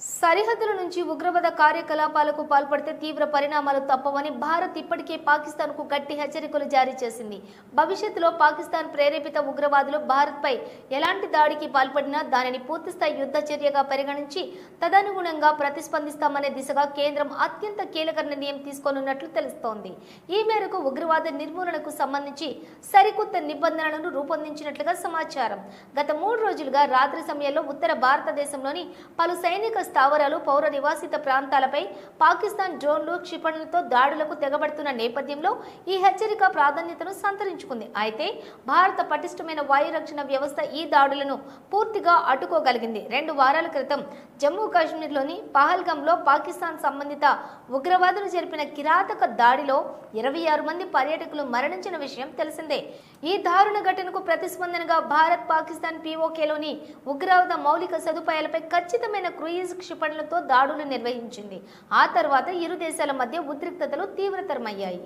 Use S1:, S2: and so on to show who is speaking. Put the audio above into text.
S1: సరిహద్దుల నుంచి ఉగ్రవాద కార్యకలాపాలకు పాల్పడితే తీవ్ర పరిణామాలు తప్పవని భారత్ ఇప్పటికే పాకిస్తాన్కు గట్టి హెచ్చరికలు జారీ చేసింది. భవిష్యత్తులో పాకిస్తాన్ ప్రేరేపిత ఉగ్రవాదులు భారత్పై ఎలాంటి దాడికి పాల్పడినా దానిని పూర్తిస్థాయి యుద్ధ చర్యగా పరిగణించి తదనుగుణంగా ప్రతిస్పందిస్తామనే దిశగా కేంద్రం అత్యంత కీలక నిర్ణయం తీసుకోనున్నట్లు తెలుస్తోంది. ఈ మేరకు ఉగ్రవాద నిర్మూలనకు సంబంధించి సరికొత్త నిబంధనలను రూపొందించినట్లుగా సమాచారం. గత మూడు రోజులుగా రాత్రి సమయంలో ఉత్తర భారతదేశంలోని పలు సైనిక స్థావరాలు పౌర నివాసిత ప్రాంతాలపై పాకిస్తాన్ డ్రోన్లు క్షిపణులతో దాడులకు తెగబడుతున్న నేపథ్యంలో ఈ హెచ్చరిక ప్రాధాన్యతను సంతరించుకుంది. అయితే భారత పటిష్టమైన వాయు రక్షణ వ్యవస్థ ఈ దాడులను పూర్తిగా అడ్డుకోగలిగింది. రెండు వారాల క్రితం జమ్మూ కాశ్మీర్లోని పహల్గంలో పాకిస్తాన్ సంబంధిత ఉగ్రవాదులు జరిపిన కిరాతక దాడిలో ఇరవై ఆరు మంది పర్యాటకులు మరణించిన విషయం తెలిసిందే. ఈ దారుణ ఘటనకు ప్రతిస్పందనగా భారత్ పాకిస్తాన్ పీఓకేలోని ఉగ్రవాద మౌలిక సదుపాయాలపై ఖచ్చితమైన క్రూయిజ్ క్షిపణులతో దాడులు నిర్వహించింది. ఆ తర్వాత ఇరు దేశాల మధ్య ఉద్రిక్తతలు తీవ్రతరమయ్యాయి.